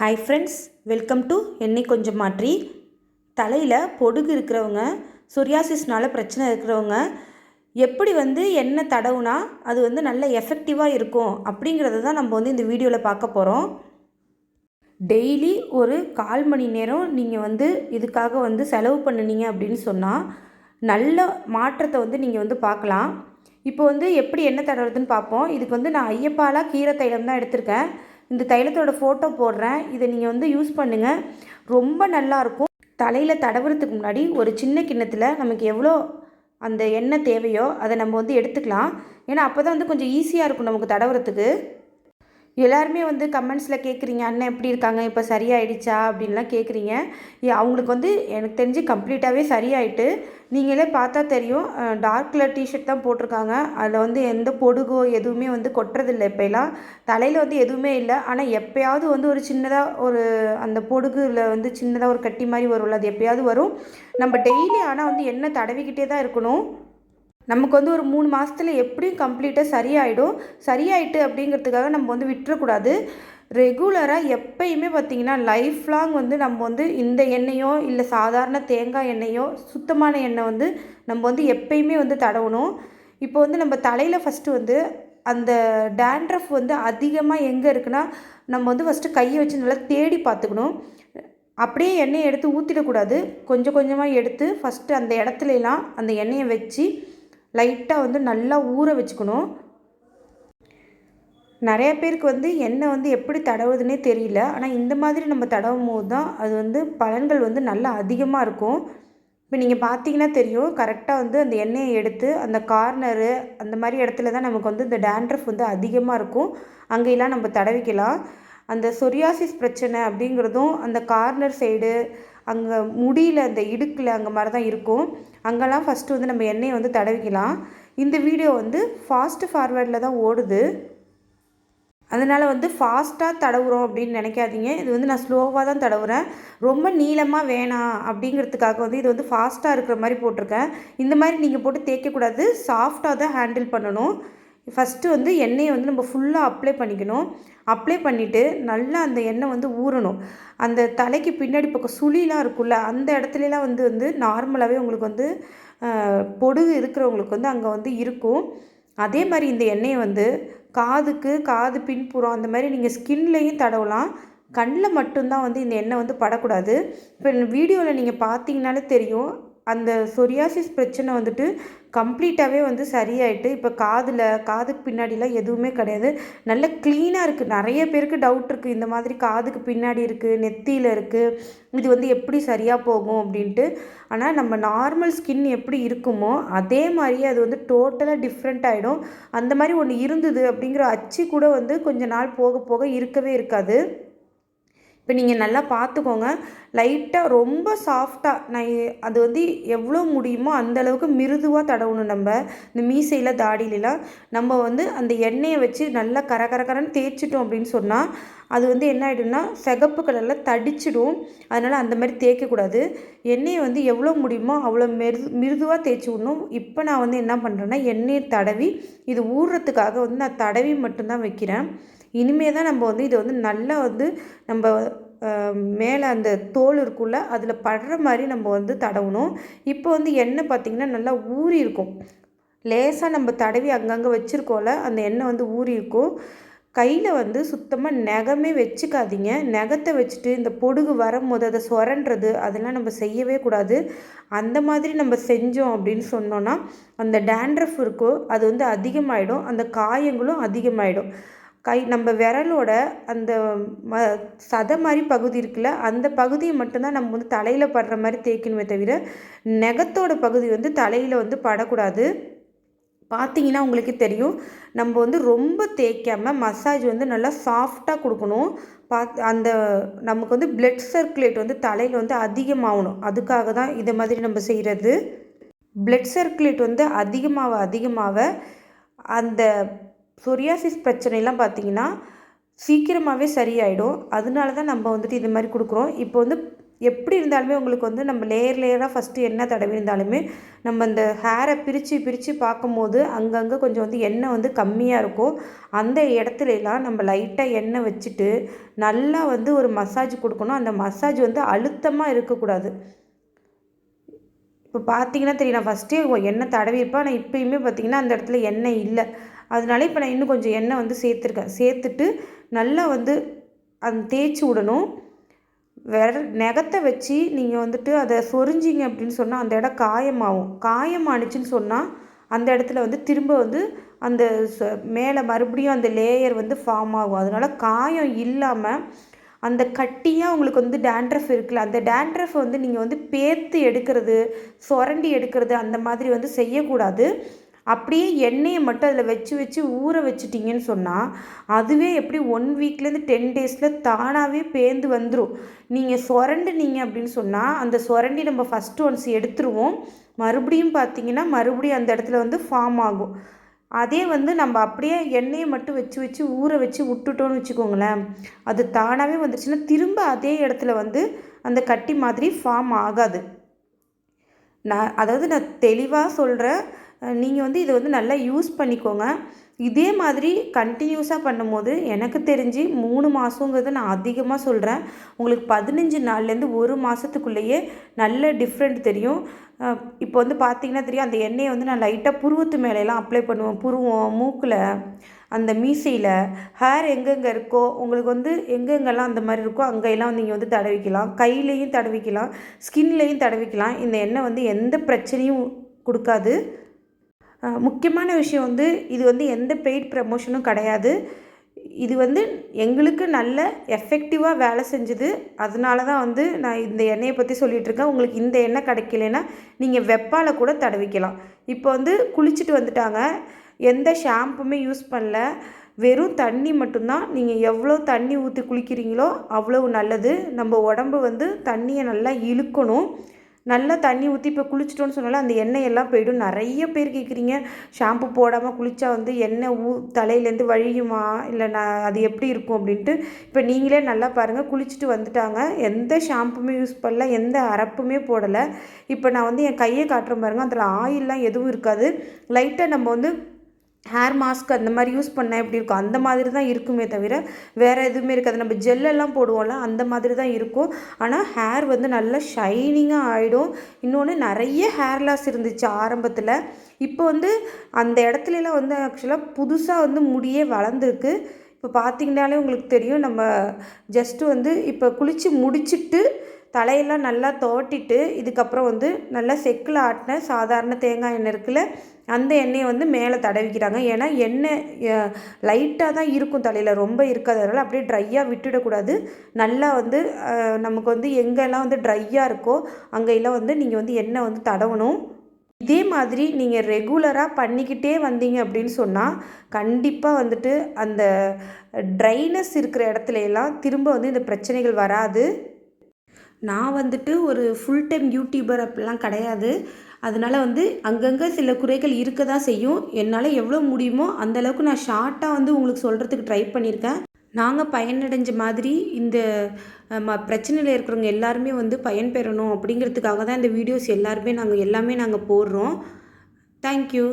Hi friends welcome to என்னை கொஞ்சம் மாற்றி. தலையில் பொடுகு இருக்கிறவங்க சொரியாசிஸ்னால பிரச்சனை இருக்கிறவங்க எப்படி வந்து எண்ணெய் தடவுனா அது வந்து நல்ல எஃபெக்டிவாக இருக்கும் அப்படிங்கிறத தான் நம்ம வந்து இந்த வீடியோவில் பார்க்க போகிறோம் டெய்லி ஒரு கால் மணி நேரம் நீங்கள் வந்து இதுக்காக வந்து செலவு பண்ணுனீங்க அப்படின்னு சொன்னால் நல்ல மாற்றத்தை வந்து நீங்கள் வந்து பார்க்கலாம். இப்போ வந்து எப்படி எண்ணெய் தடவுறதுன்னு பார்ப்போம். இதுக்கு வந்து நான் ஐயப்பாலா கீரை தைலம் தான் எடுத்திருக்கேன். இந்த தைலத்தோட ஃபோட்டோ போடுறேன். இதை நீங்கள் வந்து யூஸ் பண்ணுங்கள் ரொம்ப நல்லாயிருக்கும் தலையில் தடவுறதுக்கு முன்னாடி ஒரு சின்ன கிண்ணத்தில் நமக்கு எவ்வளோ அந்த எண்ணெய் தேவையோ அதை நம்ம வந்து எடுத்துக்கலாம். ஏன்னா அப்போ தான் வந்து கொஞ்சம் ஈஸியாக இருக்கும் நமக்கு தடவுறதுக்கு. எல்லாருமே வந்து கமெண்ட்ஸில் கேட்குறீங்க அண்ணன் எப்படி இருக்காங்க? இப்போ சரியாயிடுச்சா? அப்படின்லாம் கேட்குறீங்க அவங்களுக்கு வந்து எனக்கு தெரிஞ்சு கம்ப்ளீட்டாகவே சரியாயிட்டு நீங்களே பார்த்தா தெரியும் டார்க் கலர் டிஷர்ட் தான் போட்டிருக்காங்க. அதில் வந்து எந்த பொடுகோ எதுவுமே வந்து கொட்டுறதில்ல இப்போலாம் தலையில் வந்து எதுவுமே இல்லை. ஆனால் எப்போயாவது வந்து ஒரு சின்னதாக ஒரு அந்த பொடுகுல வந்து சின்னதாக ஒரு கட்டி மாதிரி வரும்ல அது எப்பயாவது வரும். நம்ம டெய்லி ஆனால் வந்து எண்ணெய் தடவிக்கிட்டே தான் இருக்கணும். நமக்கு வந்து ஒரு மூணு மாதத்துல எப்படியும் கம்ப்ளீட்டாக சரியாயிடும். சரியாயிட்டு அப்படிங்கிறதுக்காக நம்ம வந்து விட்டுறக்கூடாது. ரெகுலராக எப்பயுமே பார்த்திங்கன்னா லைஃப் லாங் வந்து நம்ம வந்து இந்த எண்ணெயோ இல்லை சாதாரண தேங்காய் எண்ணெயோ சுத்தமான எண்ணெய் வந்து நம்ம வந்து எப்பயுமே வந்து தடவணும். இப்போ வந்து நம்ம தலையில் ஃபஸ்ட்டு வந்து அந்த டேண்ட்ரஃப் வந்து அதிகமாக எங்கே இருக்குன்னா நம்ம வந்து ஃபஸ்ட்டு கையை வச்சு நல்லா தேடி பார்த்துக்கணும். அப்படியே எண்ணெயை எடுத்து ஊற்றிடக்கூடாது கொஞ்சம் கொஞ்சமாக எடுத்து ஃபஸ்ட்டு அந்த இடத்துலலாம் அந்த எண்ணெயை வச்சு லைட்டாக வந்து நல்லா ஊற வச்சுக்கணும். நிறைய பேருக்கு வந்து எண்ணெய் வந்து எப்படி தடவுதுன்னே தெரியல. ஆனால் இந்த மாதிரி நம்ம தடவும் போது தான் அது வந்து பலன்கள் வந்து நல்லா அதிகமாக இருக்கும். இப்போ நீங்கள் பார்த்தீங்கன்னா தெரியும் கரெக்டாக வந்து அந்த எண்ணெயை எடுத்து அந்த கார்னரு அந்த மாதிரி இடத்துல தான் நமக்கு வந்து இந்த டேண்ட்ரஃப் வந்து அதிகமாக இருக்கும். அங்கெல்லாம் நம்ம தடவிக்கலாம். அந்த சொரியாசிஸ் பிரச்சனை அப்படிங்கிறதும் அந்த கார்னர் சைடு அங்கே முடியில் அந்த இடுக்கில் அங்கே மாதிரி தான் இருக்கும். அங்கெல்லாம் ஃபஸ்ட்டு வந்து நம்ம எண்ணெயை வந்து தடவிக்கலாம். இந்த வீடியோ வந்து ஃபாஸ்ட் ஃபார்வேர்டில் தான் ஓடுது. அதனால் வந்து ஃபாஸ்ட்டாக தடவுறோம் அப்படின்னு நினைக்காதீங்க. இது வந்து நான் ஸ்லோவாக தான் தடவுறேன். ரொம்ப நீளமாக வேணாம் அப்படிங்கிறதுக்காக வந்து இது வந்து ஃபாஸ்ட்டாக இருக்கிற மாதிரி போட்டிருக்கேன். இந்த மாதிரி நீங்கள் போட்டு தேய்க்கக்கூடாது. சாஃப்டாக தான் ஹேண்டில் பண்ணணும். ஃபஸ்ட்டு வந்து எண்ணெயை வந்து நம்ம ஃபுல்லாக அப்ளை பண்ணிக்கணும். அப்ளை பண்ணிவிட்டு நல்லா அந்த எண்ணெய் வந்து ஊறணும். அந்த தலைக்கு பின்னாடி பக்கம் சுழிலாம் இருக்குல்ல அந்த இடத்துலலாம் வந்து வந்து நார்மலாகவே உங்களுக்கு வந்து பொடுகு இருக்கிறவங்களுக்கு வந்து அங்கே வந்து இருக்கும். அதே மாதிரி இந்த எண்ணெயை வந்து காதுக்கு காது பின்புறம் அந்த மாதிரி நீங்கள் ஸ்கின்லேயும் தடவலாம். கண்ணில் மட்டும்தான் வந்து இந்த எண்ணெய் வந்து படக்கூடாது. இப்போ வீடியோவில் நீங்கள் பார்த்தீங்கனாலே தெரியும் அந்த சொரியாசிஸ் பிரச்சனை வந்துட்டு கம்ப்ளீட்டாகவே வந்து சரியாயிட்டு இப்போ காதில் காதுக்கு பின்னாடிலாம் எதுவுமே கிடையாது. நல்ல க்ளீனாக இருக்குது நிறைய பேருக்கு டவுட் இருக்குது இந்த மாதிரி காதுக்கு பின்னாடி இருக்குது நெத்தியில் இருக்குது இது வந்து எப்படி சரியாக போகும் அப்படின்ட்டு. ஆனால் நம்ம நார்மல் ஸ்கின் எப்படி இருக்குமோ அதே மாதிரியே அது வந்து டோட்டலாக டிஃப்ரெண்ட் ஆகிடும் அந்த மாதிரி ஒன்று இருந்தது அப்படிங்கிற அச்சு கூட வந்து கொஞ்ச நாள் போக போக இருக்கவே இருக்காது. இப்போ நீங்கள் நல்லா பார்த்துக்கோங்க. லைட்டாக ரொம்ப சாஃப்டாக நான் அது வந்து எவ்வளோ முடியுமோ அந்த அளவுக்கு மிருதுவாக தடவணும் நம்ம. இந்த மீசையில் தாடியிலலாம் நம்ம வந்து அந்த எண்ணெயை வச்சு நல்லா கர கர கரன்னு தேய்ச்சிட்டோம் அப்படின்னு சொன்னால் அது வந்து என்ன ஆகிடும்னா சிகப்பு கலரில் தடிச்சிடும். அதனால் அந்த மாதிரி தேய்க்கக்கூடாது. எண்ணெயை வந்து எவ்வளோ முடியுமோ அவ்வளோ மெரு மிருதுவாக தேய்ச்சி விடணும். இப்போ நான் வந்து என்ன பண்ணுறேன்னா எண்ணெயை தடவி இது ஊறுறதுக்காக வந்து நான் தடவி மட்டும்தான் வைக்கிறேன். இனிமே தான் நம்ம வந்து இதை வந்து நல்லா வந்து நம்ம மேலே அந்த தோல் இருக்குல்ல அதில் படுற மாதிரி நம்ம வந்து தடவணும். இப்போ வந்து எண்ணெய் பார்த்திங்கன்னா நல்லா ஊறி இருக்கும். லேசாக நம்ம தடவி அங்கங்கே வச்சுருக்கோம்ல அந்த எண்ணெய் வந்து ஊறி இருக்கும். கையில் வந்து சுத்தமாக நகமே வச்சுக்காதீங்க. நகத்தை வச்சுட்டு இந்த பொடுகு வரும்போது அதை சுரண்டுறது அதெல்லாம் நம்ம செய்யவே கூடாது. அந்த மாதிரி நம்ம செஞ்சோம் அப்படின்னு சொன்னோன்னா அந்த டேண்ட்ரஃப் இருக்கோ அது வந்து அதிகமாகிடும் அந்த காயங்களும் அதிகமாகிடும் கை நம்ம விரலோட அந்த ம சதை மாதிரி பகுதி இருக்குல்ல அந்த பகுதியை மட்டும்தான் நம்ம வந்து தலையில் படுற மாதிரி தேய்க்கணுமே தவிர நெகத்தோட பகுதி வந்து தலையில் வந்து படக்கூடாது. பார்த்தீங்கன்னா உங்களுக்கே தெரியும் நம்ம வந்து ரொம்ப தேய்க்காமல் மசாஜ் வந்து நல்லா சாஃப்டாக கொடுக்கணும். பாத் அந்த நமக்கு வந்து பிளட் சர்க்குலேட் வந்து தலையில் வந்து அதிகமாகணும். அதுக்காக தான் இதை மாதிரி நம்ம செய்கிறது பிளட் சர்க்குலேட் வந்து அதிகமாக அதிகமாக அந்த சொரியாசிஸ் பிரச்சனைலாம் பார்த்தீங்கன்னா சீக்கிரமாகவே சரியாயிடும். அதனால தான் நம்ம வந்துட்டு இது மாதிரி கொடுக்குறோம். இப்போ வந்து எப்படி இருந்தாலுமே உங்களுக்கு வந்து நம்ம லேயர் லேயராக ஃபஸ்ட்டு எண்ணெய் தடவி இருந்தாலுமே நம்ம இந்த ஹேரை பிரித்து பிரித்து பார்க்கும்போது அங்கங்கே கொஞ்சம் வந்து எண்ணெய் வந்து கம்மியாக இருக்கும். அந்த இடத்துலலாம் நம்ம லைட்டாக எண்ணெய் வச்சுட்டு நல்லா வந்து ஒரு மசாஜ் கொடுக்கணும். அந்த மசாஜ் வந்து அழுத்தமாக இருக்கக்கூடாது. இப்போ பார்த்தீங்கன்னா தெரியும். நான் ஃபஸ்ட்டே எண்ணெய் தடவிருப்பேன் ஆனால் இப்போயுமே பார்த்தீங்கன்னா அந்த இடத்துல எண்ணெய் இல்லை. அதனால இப்போ நான் இன்னும் கொஞ்சம் எண்ணெய் வந்து சேர்த்துருக்கேன். சேர்த்துட்டு நல்லா வந்து அந்த தேய்ச்சி விடணும். வேற நகத்தை வச்சு நீங்கள் வந்துட்டு அதை சொரிஞ்சிங்க அப்படின்னு சொன்னால் அந்த இடம் காயமாகும். காயமானுச்சுன்னு சொன்னால் அந்த இடத்துல வந்து திரும்ப வந்து அந்த மேலே மறுபடியும் அந்த லேயர் வந்து ஃபார்ம் ஆகும். அதனால் காயம் இல்லாமல் அந்த கட்டியாக உங்களுக்கு வந்து டேண்ட்ரஃப் இருக்குல்ல அந்த டேண்ட்ரஃப் வந்து நீங்கள் வந்து பேத்து எடுக்கிறது சொரண்டி எடுக்கிறது அந்த மாதிரி வந்து செய்யக்கூடாது. அப்படியே எண்ணெயை மட்டும் அதில் வச்சு வச்சு ஊற வச்சிட்டிங்கன்னு சொன்னால் அதுவே எப்படி ஒன் வீக்லேருந்து டென் டேஸில் தானாகவே பேந்து வந்துடும் நீங்கள் சுரண்டுனீங்க அப்படின்னு சொன்னால் அந்த சுரண்டி நம்ம ஃபஸ்ட்டு ஒன்ஸ் எடுத்துருவோம். மறுபடியும் பார்த்தீங்கன்னா மறுபடியும் அந்த இடத்துல வந்து ஃபார்ம் ஆகும். அதே வந்து நம்ம அப்படியே எண்ணெயை மட்டும் வச்சு வச்சு ஊற வச்சு விட்டுட்டோன்னு வச்சுக்கோங்களேன் அது தானாகவே வந்துச்சுன்னா திரும்ப அதே இடத்துல வந்து அந்த கட்டி மாதிரி ஃபார்ம் ஆகாது. நான் அதாவது நான் தெளிவாக சொல்கிறேன் நீங்கள் வந்து இதை வந்து நல்லா யூஸ் பண்ணிக்கோங்க. இதே மாதிரி கண்டினியூஸாக பண்ணும்போது எனக்கு தெரிஞ்சு மூணு மாதங்கிறது நான் அதிகமாக சொல்கிறேன் உங்களுக்கு பதினஞ்சு நாள்லேருந்து ஒரு மாதத்துக்குள்ளேயே நல்ல டிஃப்ரெண்ட் தெரியும். இப்போ வந்து பார்த்திங்கன்னா தெரியும் அந்த எண்ணெயை வந்து நான் லைட்டாக புருவத்து மேலெலாம் அப்ளை பண்ணுவேன். புருவம் மூக்கில் அந்த மீசையில். ஹேர் எங்கெங்கே இருக்கோ உங்களுக்கு வந்து எங்கெங்கெல்லாம் அந்த மாதிரி இருக்கோ அங்கெல்லாம் நீங்கள் வந்து தடவிக்கலாம். கையிலையும் தடவிக்கலாம். ஸ்கின்லேயும் தடவிக்கலாம். இந்த எண்ணெய் வந்து எந்த பிரச்சனையும் கொடுக்காது. முக்கியமான விஷயம் வந்து இது வந்து எந்த பெய்ட் ப்ரமோஷனும் கிடையாது. இது வந்து எங்களுக்கு நல்ல எஃபெக்டிவாக வேலை செஞ்சுது. அதனால தான் வந்து நான் இந்த எண்ணெயை பற்றி சொல்லிகிட்ருக்கேன் உங்களுக்கு இந்த எண்ணெய் கிடைக்கலனா நீங்கள் வெப்பால் கூட தடவிக்கலாம். இப்போ வந்து குளிச்சுட்டு வந்துட்டாங்க. எந்த ஷாம்புமே யூஸ் பண்ணல. வெறும் தண்ணி மட்டும்தான். நீங்கள் எவ்வளோ தண்ணி ஊற்றி குளிக்கிறீங்களோ அவ்வளோ நல்லது. நம்ம உடம்பு வந்து தண்ணியை நல்லா இழுக்கணும். நல்லா தண்ணி ஊற்றி இப்போ குளிச்சிட்டோன்னு சொன்னாலும் அந்த எண்ணெய் எல்லாம் போயிடும். நிறைய பேர் கேட்குறீங்க ஷாம்பு போடாமல் குளித்தா வந்து எண்ணெய் ஊ தலையிலேருந்து வழியுமா? இல்லை நான் அது எப்படி இருக்கும் அப்படின்ட்டு இப்போ நீங்களே நல்லா பாருங்கள் குளிச்சுட்டு வந்துட்டாங்க. எந்த ஷாம்புமே யூஸ் பண்ணல எந்த அரப்புமே போடலை. இப்போ நான் வந்து என் கையை காட்டுறேன் பாருங்கள் அதில் ஆயிலெலாம் எதுவும் இருக்காது. லைட்டாக நம்ம வந்து ஹேர் மாஸ்க் அந்த மாதிரி யூஸ் பண்ணால் எப்படி இருக்கும் அந்த மாதிரி தான் இருக்குமே தவிர வேறு எதுவுமே இருக்காது. நம்ம ஜெல்லெல்லாம் போடுவோம்ல அந்த மாதிரி தான் இருக்கும். ஆனால் ஹேர் வந்து நல்லா ஷைனிங்காக ஆகிடும் இன்னொன்று நிறைய ஹேர் லாஸ் இருந்துச்சு ஆரம்பத்தில். இப்போ வந்து அந்த இடத்துலலாம் வந்து ஆக்சுவலாக புதுசாக வந்து முடியே வளர்ந்துருக்கு. இப்போ பார்த்திங்கனாலே உங்களுக்கு தெரியும் நம்ம ஜஸ்ட்டு வந்து இப்போ குளித்து முடிச்சுட்டு தலையெல்லாம் நல்லா தோட்டிட்டு இதுக்கப்புறம் வந்து நல்லா செக்கில் ஆட்டின சாதாரண தேங்காய் எண்ணெய் இருக்குல்ல அந்த எண்ணெயை வந்து மேலே தடவிக்கிறாங்க. ஏன்னா எண்ணெய் லைட்டாக தான் இருக்கும் தலையில் ரொம்ப இருக்காதனால அப்படியே ட்ரையாக விட்டுடக்கூடாது. நல்லா வந்து நமக்கு வந்து எங்கெல்லாம் வந்து ட்ரையாக இருக்கோ அங்கெல்லாம் வந்து நீங்கள் வந்து எண்ணெய் வந்து தடவணும். இதே மாதிரி நீங்கள் ரெகுலராக பண்ணிக்கிட்டே வந்தீங்க அப்படின்னு சொன்னால் கண்டிப்பாக வந்துட்டு அந்த ட்ரைனஸ் இருக்கிற இடத்துல எல்லாம் திரும்ப வந்து இந்த பிரச்சனைகள் வராது. நான் வந்துட்டு ஒரு ஃபுல் டைம் யூடியூபர் அப்படிலாம் கிடையாது. அதனால் வந்து அங்கங்கே சில குறைகள் இருக்க தான் செய்யும். என்னால் எவ்வளோ முடியுமோ அந்தளவுக்கு நான் ஷார்ட்டாக வந்து உங்களுக்கு சொல்கிறதுக்கு ட்ரை பண்ணியிருக்கேன் நாங்கள் பயனடைஞ்ச மாதிரி இந்த ம பிரச்சனையில் இருக்கிறவங்க எல்லாருமே வந்து பயன்பெறணும் அப்படிங்கிறதுக்காக தான் இந்த வீடியோஸ் எல்லாருமே நாங்கள் எல்லாமே நாங்கள் போடுறோம். தேங்க்யூ